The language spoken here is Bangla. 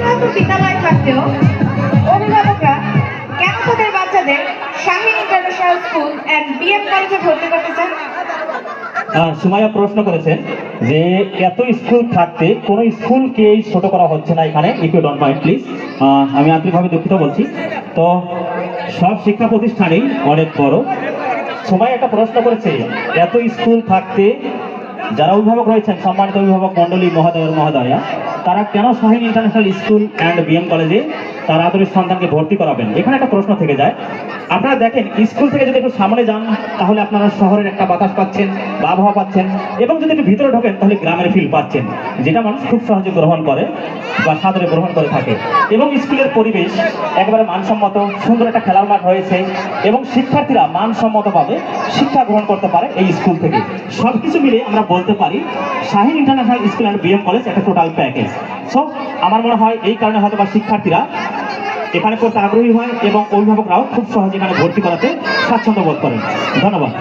শত বিদ্যালয় থাকতেও অভিভাবকরা বাচ্চাদের ইন্টারন্যাশনাল স্কুল অ্যান্ড বিএম কলেজে ভর্তি করতে চান? সুমাইয়া প্রশ্ন করেছেন যে, এত স্কুল থাকতে কোনো স্কুলকেই ছোট করা হচ্ছে না এখানে? ইফ ইউ মাইন্ড প্লিজ আমি আন্তরিকভাবে দুঃখিত বলছি। তো, সব শিক্ষা প্রতিষ্ঠানেই অনেক বড়। সময় একটা প্রশ্ন করেছে, এত স্কুল থাকতে যারা অভিভাবক রয়েছেন, সম্মানিত অভিভাবক মন্ডলী মহোদয় ও মহোদয়া তারা কেন Shaheen international school and BM কলেজে তারা আদরের সন্তানকে ভর্তি করাবেন? এখানে একটা প্রশ্ন থেকে যায়। আপনারা দেখেন, স্কুল থেকে যদি একটু সামনে যান, তাহলে আপনারা শহরের একটা বাতাস পাচ্ছেন, বা আবহাওয়া পাচ্ছেন, এবং যদি একটু ভিতরে ঢোকেন, তাহলে গ্রামের ফিল পাচ্ছেন, যেটা মানুষ খুব সহজে গ্রহণ করে, বা সাদরে গ্রহণ করে থাকে। এবং স্কুলের পরিবেশ একেবারে মানসম্মত, সুন্দর একটা খেলার মাঠ রয়েছে, এবং শিক্ষার্থীরা মানসম্মতভাবে শিক্ষা গ্রহণ করতে পারে এই স্কুল থেকে। সব কিছু মিলে আমরা বলতে পারি Shaheen international school and BM college একটা টোটাল প্যাকেজ সো আমার মনে হয় এই কারণে হয়তো বা শিক্ষার্থীরা এখানে করতে আগ্রহী হয় এবং অভিভাবকরাও খুব সহজে এখানে ভর্তি করাতে স্বাচ্ছন্দ্য বোধ করেন। ধন্যবাদ।